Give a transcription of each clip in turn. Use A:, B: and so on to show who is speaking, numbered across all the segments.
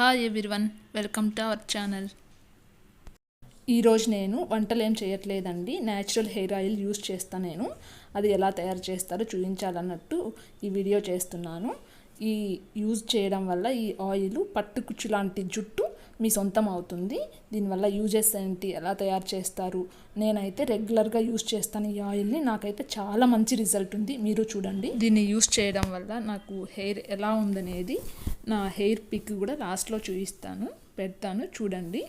A: Hi everyone welcome to our channel
B: ఈరోజు నేను వంటలు ఏం చేయట్లేదండి. న్యాచురల్ హెయిర్ ఆయిల్ యూస్ చేస్తాను నేను. అది ఎలా తయారు చేస్తారో చూపించాలన్నట్టు ఈ వీడియో చేస్తున్నాను. ఈ యూజ్ చేయడం వల్ల ఈ ఆయిల్ పట్టుకుచ్చు లాంటి జుట్టు మీ సొంతం అవుతుంది. దీనివల్ల యూజెస్ ఏంటి ఎలా తయారు చేస్తారు? నేనైతే రెగ్యులర్గా యూజ్ చేస్తాను ఈ ఆయిల్ని నాకైతే చాలా మంచి రిజల్ట్ ఉంది. మీరు చూడండి. దీన్ని యూజ్ చేయడం వల్ల నాకు హెయిర్ ఎలా ఉందనేది నా హెయిర్ పిక్ కూడా లాస్ట్లో చూపిస్తాను పెడతాను చూడండి.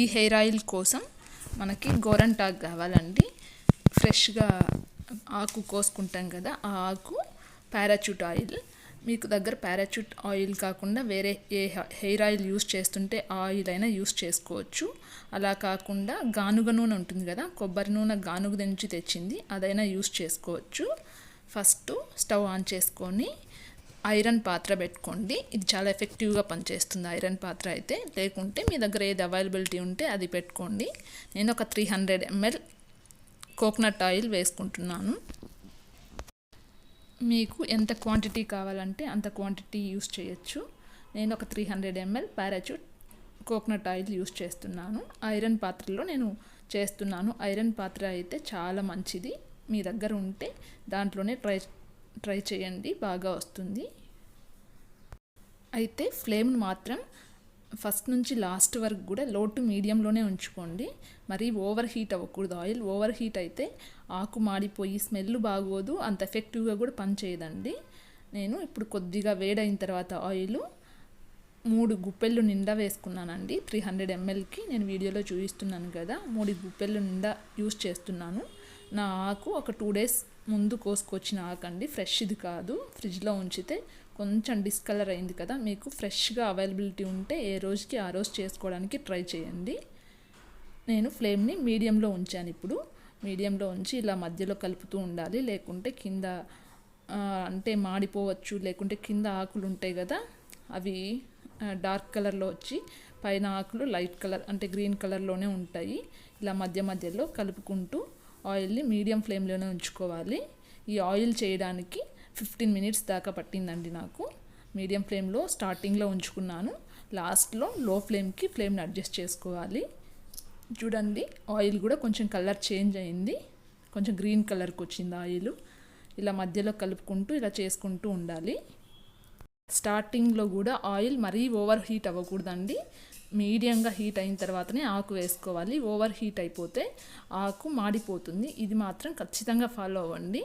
B: ఈ హెయిర్ ఆయిల్ కోసం మనకి గోరంటాక్ కావాలండి. ఫ్రెష్గా ఆకు కోసుకుంటాం కదా ఆ ఆకు పారాచూట్ ఆయిల్. మీకు దగ్గర పారాచూట్ ఆయిల్ కాకుండా వేరే ఏ హెయిర్ ఆయిల్ యూస్ చేస్తుంటే ఆ ఆయిల్ అయినా యూస్ చేసుకోవచ్చు. అలా కాకుండా గానుగ నూనె ఉంటుంది కదా కొబ్బరి నూనె గానుగ నుంచి తెచ్చింది అదైనా యూస్ చేసుకోవచ్చు. ఫస్ట్ స్టవ్ ఆన్ చేసుకొని ఐరన్ పాత్ర పెట్టుకోండి. ఇది చాలా ఎఫెక్టివ్గా పనిచేస్తుంది ఐరన్ పాత్ర అయితే. లేకుంటే మీ దగ్గర ఏది అవైలబిలిటీ ఉంటే అది పెట్టుకోండి. నేను ఒక three hundred ML coconut oil వేసుకుంటున్నాను. మీకు ఎంత క్వాంటిటీ కావాలంటే అంత క్వాంటిటీ యూస్ చేయొచ్చు. నేను ఒక three hundred ML Parachute coconut oil use చేస్తున్నాను. ఐరన్ పాత్రలో నేను చేస్తున్నాను. ఐరన్ పాత్ర అయితే చాలా మంచిది. మీ దగ్గర ఉంటే దాంట్లోనే ట్రై ట్రై చేయండి బాగా వస్తుంది. అయితే ఫ్లేమ్ను మాత్రం ఫస్ట్ నుంచి లాస్ట్ వరకు కూడా లో టు మీడియంలోనే ఉంచుకోండి. మరి ఓవర్ హీట్ అవ్వకూడదు. ఆయిల్ ఓవర్ హీట్ అయితే ఆకు మాడిపోయి స్మెల్ బాగోదు అంత ఎఫెక్టివ్గా కూడా పనిచేయదండి నేను ఇప్పుడు కొద్దిగా వేడైన తర్వాత ఆయిల్ మూడు గుప్పెళ్ళు నిండా వేసుకున్నానండి. త్రీ హండ్రెడ్ ఎంఎల్కి నేను వీడియోలో చూపిస్తున్నాను కదా మూడు గుప్పెళ్ళు నిండా యూస్ చేస్తున్నాను. నా ఆకు ఒక టూ డేస్ ముందు కోసుకొచ్చిన ఆకండి. ఫ్రెష్ ఇది కాదు. ఫ్రిడ్జ్లో ఉంచితే కొంచెం డిస్కలర్ అయింది కదా. మీకు ఫ్రెష్గా అవైలబిలిటీ ఉంటే ఏ రోజుకి ఆ రోజు చేసుకోవడానికి ట్రై చేయండి. నేను ఫ్లేమ్ని మీడియంలో ఉంచాను ఇప్పుడు. మీడియంలో ఉంచి ఇలా మధ్యలో కలుపుతూ ఉండాలి. లేకుంటే కింద అంటే మాడిపోవచ్చు. లేకుంటే కింద ఆకులు ఉంటాయి కదా అవి డార్క్ కలర్లో వచ్చి పైన ఆకులు లైట్ కలర్ అంటే గ్రీన్ కలర్లోనే ఉంటాయి. ఇలా మధ్య మధ్యలో కలుపుకుంటూ ఆయిల్ని మీడియం ఫ్లేమ్లోనే ఉంచుకోవాలి. ఈ ఆయిల్ చేయడానికి ఫిఫ్టీన్ మినిట్స్ దాకా పట్టిందండి నాకు. మీడియం ఫ్లేమ్లో స్టార్టింగ్లో ఉంచుకున్నాను. లాస్ట్లో లో ఫ్లేమ్కి ఫ్లేమ్ని అడ్జస్ట్ చేసుకోవాలి. చూడండి ఆయిల్ కూడా కొంచెం కలర్ చేంజ్ అయింది. కొంచెం గ్రీన్ కలర్కి వచ్చింది ఆయిల్. ఇలా మధ్యలో కలుపుకుంటూ ఇలా చేసుకుంటూ ఉండాలి. స్టార్టింగ్లో కూడా ఆయిల్ మరీ ఓవర్ హీట్ అవ్వకూడదండి. మీడియంగా హీట్ అయిన తర్వాతనే ఆకు వేసుకోవాలి. ఓవర్ హీట్ అయిపోతే ఆకు మాడిపోతుంది. ఇది మాత్రం ఖచ్చితంగా ఫాలో అవ్వండి.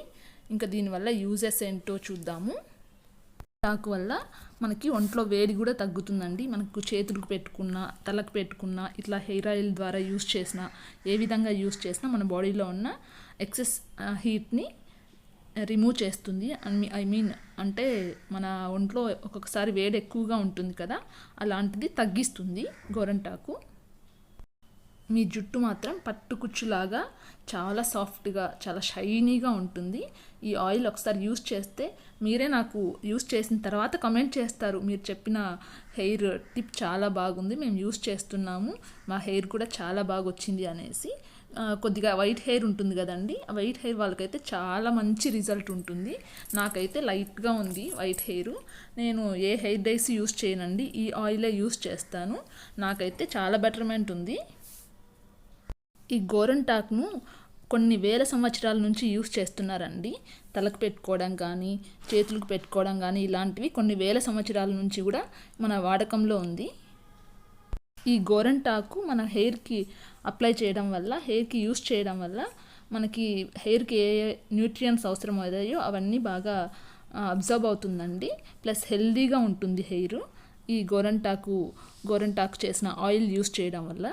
B: ఇంకా దీనివల్ల యూజెస్ ఏంటో చూద్దాము. ఆకు వల్ల మనకి ఒంట్లో వేడి కూడా తగ్గుతుందండి. మనకు చేతులకు పెట్టుకున్న తలకు పెట్టుకున్న ఇట్లా హెయిర్ ఆయిల్ ద్వారా యూస్ చేసిన ఏ విధంగా యూస్ చేసినా మన బాడీలో ఉన్న ఎక్సెస్ హీట్ని రిమూవ్ చేస్తుంది. ఐ మీన్ అంటే మన ఒంట్లో ఒక్కొక్కసారి వేడి ఎక్కువగా ఉంటుంది కదా అలాంటిది తగ్గిస్తుంది గోరంటాకు. మీ జుట్టు మాత్రం పట్టుకుచ్చులాగా చాలా సాఫ్ట్గా చాలా షైనీగా ఉంటుంది. ఈ ఆయిల్ ఒకసారి యూస్ చేస్తే మీరే నాకు యూస్ చేసిన తర్వాత కమెంట్ చేస్తారు. మీరు చెప్పిన హెయిర్ టిప్ చాలా బాగుంది మేము యూస్ చేస్తున్నాము మా హెయిర్ కూడా చాలా బాగా వచ్చింది అనేసి. కొద్దిగా వైట్ హెయిర్ ఉంటుంది కదండి. ఆ వైట్ హెయిర్ వాళ్ళకైతే చాలా మంచి రిజల్ట్ ఉంటుంది. నాకైతే లైట్గా ఉంది వైట్ హెయిర్. నేను ఏ హెయిర్ డైస్ యూస్ చేయనండి. ఈ ఆయిలే యూస్ చేస్తాను. నాకైతే చాలా బెటర్మెంట్ ఉంది. ఈ గోరంటాక్ను కొన్ని వేల సంవత్సరాల నుంచి యూస్ చేస్తున్నారండి. తలకు పెట్టుకోవడం కానీ చేతులకు పెట్టుకోవడం కానీ ఇలాంటివి కొన్ని వేల సంవత్సరాల నుంచి కూడా మన వాడకంలో ఉంది. ఈ గోరంటాకు మన హెయిర్కి అప్లై చేయడం వల్ల హెయిర్కి యూస్ చేయడం వల్ల మనకి హెయిర్కి ఏ న్యూట్రియన్స్ అవసరం అయ్యాయో అవన్నీ బాగా అబ్జర్వ్ అవుతుందండి. ప్లస్ హెల్దీగా ఉంటుంది హెయిర్. ఈ గోరంటాకు గోరంటాకు చేసిన ఆయిల్ యూస్ చేయడం వల్ల.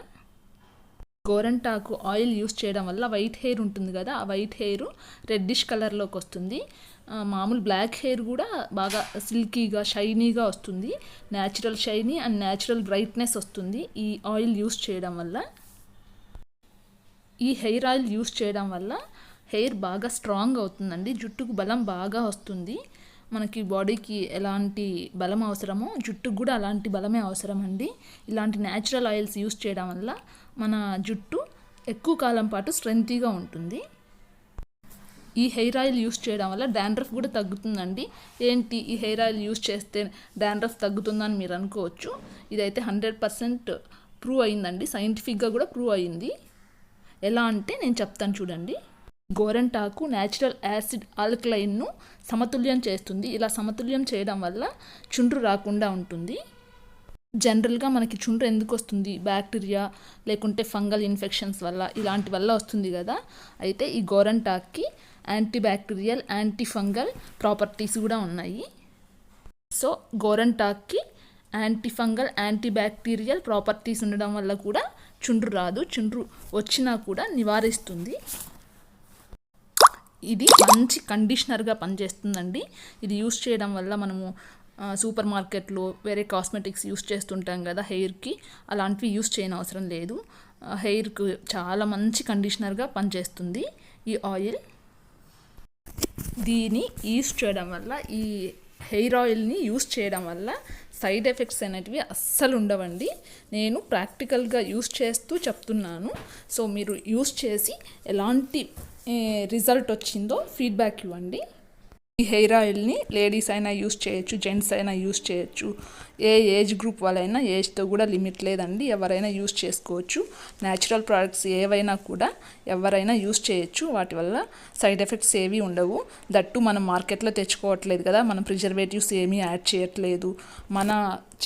B: గోరంటాకు ఆయిల్ యూస్ చేయడం వల్ల వైట్ హెయిర్ ఉంటుంది కదా ఆ వైట్ హెయిర్ రెడ్డిష్ కలర్లోకి వస్తుంది. మామూలు బ్లాక్ హెయిర్ కూడా బాగా సిల్కీగా షైనీగా వస్తుంది. Natural shiny and natural brightness వస్తుంది ఈ ఆయిల్ యూస్ చేయడం వల్ల. ఈ హెయిర్ ఆయిల్ యూస్ చేయడం వల్ల హెయిర్ బాగా స్ట్రాంగ్ అవుతుందండి జుట్టుకు బలం బాగా వస్తుంది. మనకి బాడీకి ఎలాంటి బలం అవసరమో జుట్టుకు కూడా అలాంటి బలమే అవసరం అండి ఇలాంటి న్యాచురల్ ఆయిల్స్ యూస్ చేయడం వల్ల మన జుట్టు ఎక్కువ కాలం పాటు స్ట్రెంతీగా ఉంటుంది. ఈ హెయిర్ ఆయిల్ యూస్ చేయడం వల్ల డాండ్రఫ్ కూడా తగ్గుతుందండి. ఏంటి ఈ హెయిర్ ఆయిల్ యూస్ చేస్తే డాండ్రఫ్ తగ్గుతుందని మీరు అనుకోవచ్చు. ఇదైతే హండ్రెడ్ పర్సెంట్ ప్రూవ్ అయిందండి. సైంటిఫిక్గా కూడా ప్రూవ్ అయింది. ఎలా అంటే నేను చెప్తాను చూడండి. గోరంటాకు న్యాచురల్ యాసిడ్ ఆల్కలైన్ను సమతుల్యం చేస్తుంది. ఇలా సమతుల్యం చేయడం వల్ల చుండ్రు రాకుండా ఉంటుంది. జనరల్గా మనకి చుండ్రు ఎందుకు వస్తుంది? బ్యాక్టీరియా లేకుంటే ఫంగల్ ఇన్ఫెక్షన్స్ వల్ల ఇలాంటి వల్ల వస్తుంది కదా. అయితే ఈ గోరంటాక్కి anti bacterial anti fungal properties కూడా ఉన్నాయి. So గోరంటాక్కి anti fungal anti bacterial properties ఉండడం వల్ల కూడా చుండ్రు రాదు. చుండ్రు వచ్చినా కూడా నివారిస్తుంది. ఇది మంచి కండిషనర్గా పనిచేస్తుందండి. ఇది యూస్ చేయడం వల్ల మనము సూపర్ మార్కెట్లో వేరే కాస్మెటిక్స్ యూస్ చేస్తుంటాం కదా హెయిర్కి అలాంటివి యూస్ చేయని అవసరం లేదు. హెయిర్కు చాలా మంచి కండిషనర్గా పనిచేస్తుంది ఈ ఆయిల్. దీన్ని యూస్ చేయడం వల్ల ఈ హెయిర్ ఆయిల్ని యూస్ చేయడం వల్ల సైడ్ ఎఫెక్ట్స్ అనేటివి అస్సలు ఉండవండి. నేను ప్రాక్టికల్గా యూస్ చేస్తూ చెప్తున్నాను. సో మీరు యూస్ చేసి ఎలాంటి రిజల్ట్ వచ్చిందో ఫీడ్బ్యాక్ ఇవ్వండి. ఈ హెయిర్ ఆయిల్ని లేడీస్ అయినా యూస్ చేయొచ్చు జెంట్స్ అయినా యూస్ చేయొచ్చు. ఏ ఏజ్ గ్రూప్ వాళ్ళైనా ఏజ్తో కూడా లిమిట్ లేదండి. ఎవరైనా యూస్ చేసుకోవచ్చు. న్యాచురల్ ప్రోడక్ట్స్ ఏవైనా కూడా ఎవరైనా యూస్ చేయొచ్చు. వాటి వల్ల సైడ్ ఎఫెక్ట్స్ ఏవి ఉండవు. దట్టు మనం మార్కెట్లో తెచ్చుకోవట్లేదు కదా మనం ప్రిజర్వేటివ్స్ ఏమీ యాడ్ చేయట్లేదు. మన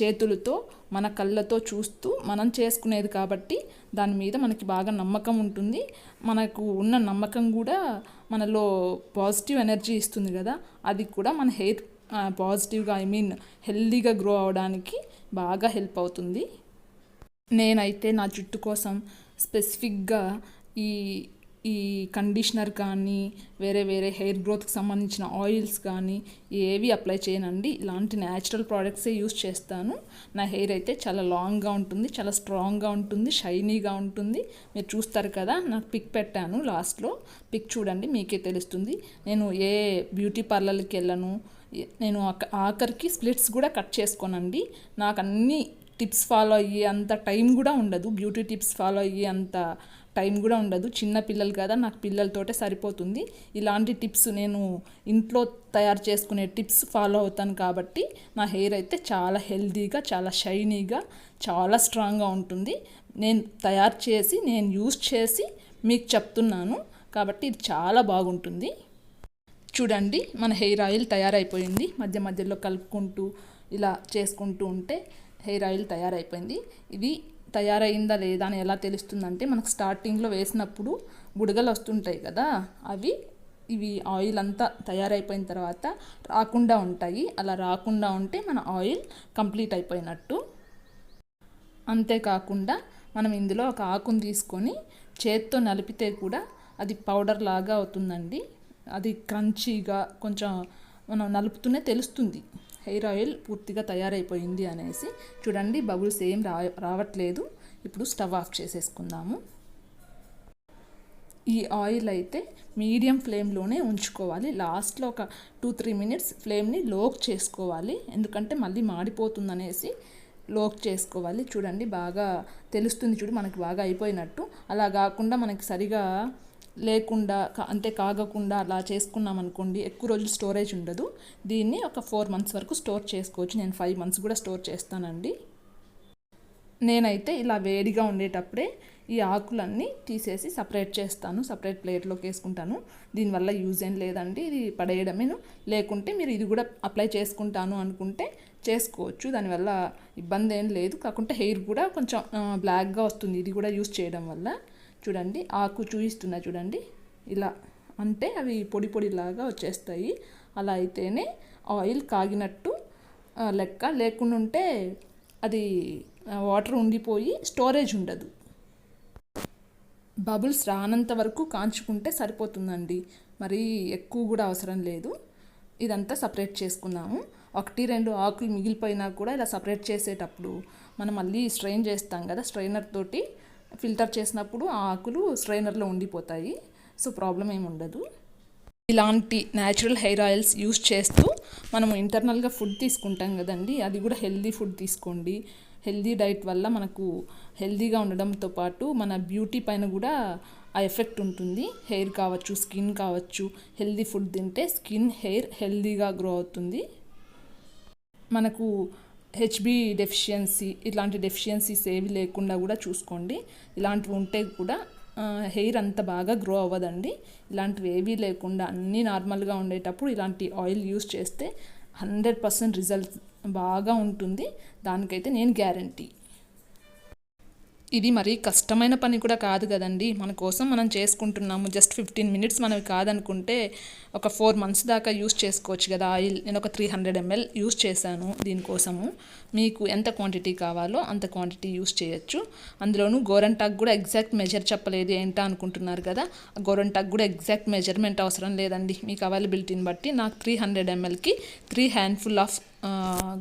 B: చేతులతో మన కళ్ళతో చూస్తూ మనం చేసుకునేది కాబట్టి దాని మీద మనకి బాగా నమ్మకం ఉంటుంది. మనకు ఉన్న నమ్మకం కూడా మనలో పాజిటివ్ ఎనర్జీ ఇస్తుంది కదా అది కూడా మన హెయిర్ పాజిటివ్గా ఐ మీన్ హెల్దీగా గ్రో అవడానికి బాగా హెల్ప్ అవుతుంది. నేనైతే నా జుట్టు కోసం స్పెసిఫిక్గా ఈ ఈ కండిషనర్ కానీ వేరే వేరే హెయిర్ గ్రోత్కి సంబంధించిన ఆయిల్స్ కానీ ఏవి అప్లై చేయనండి. ఇలాంటి న్యాచురల్ ప్రోడక్ట్సే యూస్ చేస్తాను. నా హెయిర్ అయితే చాలా లాంగ్గా ఉంటుంది చాలా స్ట్రాంగ్గా ఉంటుంది షైనీగా ఉంటుంది. మీరు చూస్తారు కదా నాకు పిక్ పెట్టాను లాస్ట్లో. పిక్ చూడండి మీకే తెలుస్తుంది. నేను ఏ బ్యూటీ పార్లర్కి వెళ్ళను. నేను ఆఖరికి స్ప్లిట్స్ కూడా కట్ చేసుకోనండి. నాకు అన్ని టిప్స్ ఫాలో అయ్యే అంత టైం కూడా ఉండదు. బ్యూటీ టిప్స్ ఫాలో అయ్యే అంత టైం కూడా ఉండదు. చిన్న పిల్లలు కదా నాకు పిల్లలతోటే సరిపోతుంది. ఇలాంటి టిప్స్ నేను ఇంట్లో తయారు చేసుకునే టిప్స్ ఫాలో అవుతాను కాబట్టి నా హెయిర్ అయితే చాలా హెల్తీగా చాలా షైనీగా చాలా స్ట్రాంగ్గా ఉంటుంది. నేను తయారు చేసి నేను యూస్ చేసి మీకు చెప్తున్నాను కాబట్టి ఇది చాలా బాగుంటుంది. చూడండి మన హెయిర్ ఆయిల్ తయారైపోయింది. మధ్య మధ్యలో కలుపుకుంటూ ఇలా చేసుకుంటూ ఉంటే హెయిర్ ఆయిల్ తయారైపోయింది. ఇది తయారైందా లేదా అని ఎలా తెలుస్తుందంటే మనకు స్టార్టింగ్లో వేసినప్పుడు బుడగలు వస్తుంటాయి కదా అవి ఇవి ఆయిల్ అంతా తయారైపోయిన తర్వాత రాకుండా ఉంటాయి. అలా రాకుండా ఉంటే మన ఆయిల్ కంప్లీట్ అయిపోయినట్టు. అంతేకాకుండా మనం ఇందులో ఒక ఆకును తీసుకొని చేత్తో నలిపితే కూడా అది పౌడర్ లాగా అవుతుందండి. అది క్రంచీగా కొంచెం మనం నలుపుతూనే తెలుస్తుంది. హెయిర్ ఆయిల్ పూర్తిగా తయారైపోయింది అనేసి చూడండి బబుల్స్ ఏం రా రావట్లేదు. ఇప్పుడు స్టవ్ ఆఫ్ చేసేసుకుందాము. ఈ ఆయిల్ అయితే మీడియం ఫ్లేమ్లోనే ఉంచుకోవాలి. లాస్ట్లో ఒక టూ త్రీ మినిట్స్ ఫ్లేమ్ని లోక్ చేసుకోవాలి. ఎందుకంటే మళ్ళీ మాడిపోతుందనేసి లోక్ చేసుకోవాలి. చూడండి బాగా తెలుస్తుంది చూడు మనకి బాగా అయిపోయినట్టు. అలా కాకుండా మనకి సరిగా లేకుండా కా- అంటే కాగకుండా అలా చేసుకున్నాం అనుకోండి ఎక్కువ రోజులు స్టోరేజ్ ఉండదు. దీన్ని ఒక ఫోర్ మంత్స్ వరకు స్టోర్ చేసుకోవచ్చు. నేను ఫైవ్ మంత్స్ కూడా స్టోర్ చేస్తానండి. నేనైతే ఇలా వేడిగా ఉండేటప్పుడే ఈ ఆకులన్నీ తీసేసి సపరేట్ చేస్తాను. సపరేట్ ప్లేట్లోకి వేసుకుంటాను. దీనివల్ల యూజ్ ఏం లేదండి. ఇది పడేయడమేను లేకుంటే మీరు ఇది కూడా అప్లై చేసుకుంటాను అనుకుంటే చేసుకోవచ్చు. దానివల్ల ఇబ్బంది ఏం లేదు. కాకుంటే హెయిర్ కూడా కొంచెం బ్లాక్గా వస్తుంది. ఇది కూడా యూజ్ చేయడం వల్ల. చూడండి ఆకు చూపిస్తున్నా చూడండి. ఇలా అంటే అవి పొడి పొడిలాగా వచ్చేస్తాయి. అలా అయితేనే ఆయిల్ కాగినట్టు లెక్క. లేకుండా ఉంటే అది వాటర్ ఉండిపోయి స్టోరేజ్ ఉండదు. బబుల్స్ రానంత వరకు కాంచుకుంటే సరిపోతుందండి. మరి ఎక్కువ కూడా అవసరం లేదు. ఇదంతా సపరేట్ చేసుకున్నాము. ఒకటి రెండు ఆకులు మిగిలిపోయినా కూడా ఇలా సపరేట్ చేసేటప్పుడు మనం మళ్ళీ స్ట్రెయిన్ చేస్తాం కదా స్ట్రైనర్ తోటి. ఫిల్టర్ చేసినప్పుడు ఆ ఆకులు స్ట్రైనర్లో ఉండిపోతాయి. సో ప్రాబ్లం ఏమి ఉండదు. ఇలాంటి న్యాచురల్ హెయిర్ ఆయిల్స్ యూస్ చేస్తూ మనం ఇంటర్నల్గా ఫుడ్ తీసుకుంటాం కదండి. అది కూడా హెల్దీ ఫుడ్ తీసుకోండి. హెల్దీ డైట్ వల్ల మనకు హెల్దీగా ఉండడంతో పాటు మన బ్యూటీ పైన కూడా ఆ ఎఫెక్ట్ ఉంటుంది. హెయిర్ కావచ్చు స్కిన్ కావచ్చు హెల్దీ ఫుడ్ తింటే స్కిన్ హెయిర్ హెల్దీగా గ్రో అవుతుంది. మనకు హెచ్బి డెఫిషియన్సీ ఇలాంటి డెఫిషియన్సీస్ ఏవి లేకుండా కూడా చూసుకోండి. ఇలాంటివి ఉంటే కూడా హెయిర్ అంత బాగా గ్రో అవ్వదండి. ఇలాంటివి ఏవీ లేకుండా అన్నీ నార్మల్గా ఉండేటప్పుడు ఇలాంటి ఆయిల్ యూస్ చేస్తే హండ్రెడ్ పర్సెంట్ రిజల్ట్ బాగా ఉంటుంది. దానికైతే నేను గ్యారంటీ ఇది మరి కష్టమైన పని కూడా కాదు కదండి. మన కోసం మనం చేసుకుంటున్నాము. జస్ట్ ఫిఫ్టీన్ మినిట్స్ మనవి కాదనుకుంటే ఒక ఫోర్ మంత్స్ దాకా యూస్ చేసుకోవచ్చు కదా. ఆయిల్ నేను ఒక త్రీ హండ్రెడ్ ఎంఎల్ యూస్ చేశాను దీనికోసము మీకు ఎంత క్వాంటిటీ కావాలో అంత క్వాంటిటీ యూస్ చేయొచ్చు. అందులోనూ గోరంటాకు కూడా ఎగ్జాక్ట్ మెజర్ చెప్పలేదు. ఏంటా అనుకుంటున్నారు కదా? గోరంటాకు కూడా ఎగ్జాక్ట్ మెజర్మెంట్ అవసరం లేదండి. మీకు అవైలబిలిటీని బట్టి నాకు త్రీ హండ్రెడ్ ఎంఎల్కి త్రీ హ్యాండ్ఫుల్ ఆఫ్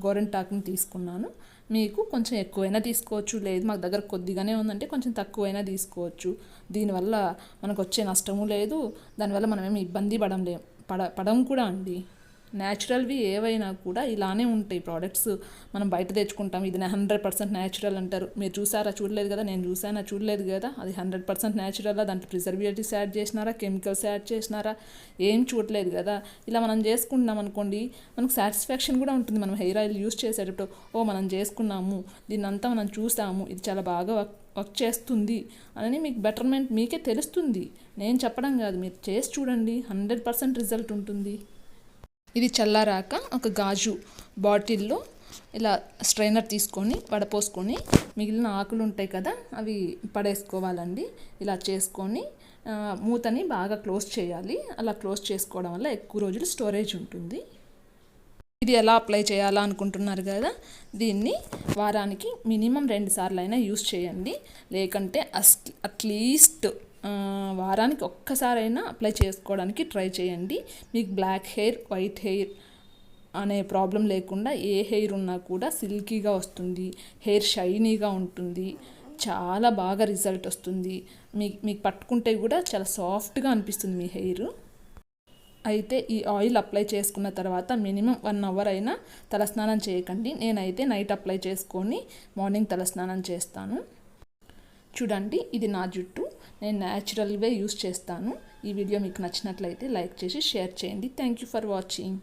B: గోరంటాకుని తీసుకున్నాను. మీకు కొంచెం ఎక్కువైనా తీసుకోవచ్చు లేదు మాకు దగ్గర కొద్దిగానే ఉందంటే కొంచెం తక్కువైనా తీసుకోవచ్చు. దీనివల్ల మనకు వచ్చే నష్టము లేదు దానివల్ల మనం ఏమి ఇబ్బంది పడం లే పడ పడం కూడా అండి. న్యాచురల్వి ఏవైనా కూడా ఇలానే ఉంటాయి ప్రోడక్ట్స్. మనం బయట తెచ్చుకుంటాం ఇది హండ్రెడ్ పర్సెంట్ న్యాచురల్ అంటారు. మీరు చూసారా? చూడలేదు కదా? నేను చూసానా? చూడలేదు కదా? అది హండ్రెడ్ పర్సెంట్ న్యాచురల్గా దాంట్లో ప్రిజర్వేటివ్స్ యాడ్ చేసినారా? కెమికల్స్ యాడ్ చేసినారా? ఏం చూడలేదు కదా? ఇలా మనం చేసుకుంటున్నాం అనుకోండి మనకు సాటిస్ఫాక్షన్ కూడా ఉంటుంది. మనం హెయిర్ ఆయిల్ యూస్ చేసేటప్పుడు ఓ మనం చేసుకున్నాము దీన్ని అంతా మనం చూసాము ఇది చాలా బాగా వర్క్ వర్క్ చేస్తుంది అని మీకు బెటర్మెంట్ మీకే తెలుస్తుంది. నేను చెప్పడం కాదు మీరు చేసి చూడండి హండ్రెడ్ పర్సెంట్ రిజల్ట్ ఉంటుంది. ఇది చల్లారాక ఒక గాజు బాటిల్లో ఇలా స్ట్రైనర్ తీసుకొని వడపోసుకొని మిగిలిన ఆకులు ఉంటాయి కదా అవి పడేసుకోవాలండి. ఇలా చేసుకొని మూతని బాగా క్లోజ్ చేయాలి. అలా క్లోజ్ చేసుకోవడం వల్ల ఎక్కువ రోజులు స్టోరేజ్ ఉంటుంది. ఇది ఎలా అప్లై చేయాలా అనుకుంటున్నారు కదా దీన్ని వారానికి మినిమం రెండు సార్లు అయినా యూస్ చేయండి. లేకంటే అస్ అట్లీస్ట్ వారానికి ఒక్కసారైనా అప్లై చేసుకోవడానికి ట్రై చేయండి. మీకు బ్లాక్ హెయిర్ వైట్ హెయిర్ అనే ప్రాబ్లం లేకుండా ఏ హెయిర్ ఉన్నా కూడా సిల్కీగా వస్తుంది. హెయిర్ షైనీగా ఉంటుంది. చాలా బాగా రిజల్ట్ వస్తుంది. మీ మీకు పట్టుకుంటే కూడా చాలా సాఫ్ట్గా అనిపిస్తుంది మీ హెయిర్ అయితే ఈ ఆయిల్ అప్లై చేసుకున్న తర్వాత మినిమం వన్ అవర్ అయినా తలస్నానం చేయకండి. నేనైతే నైట్ అప్లై చేసుకొని మార్నింగ్ తలస్నానం చేస్తాను. చూడండి ఇది నా జుట్టు. నేను న్యాచురల్వే యూస్ చేస్తాను. ఈ వీడియో మీకు నచ్చినట్లయితే లైక్ చేసి షేర్ చేయండి. Thank you for watching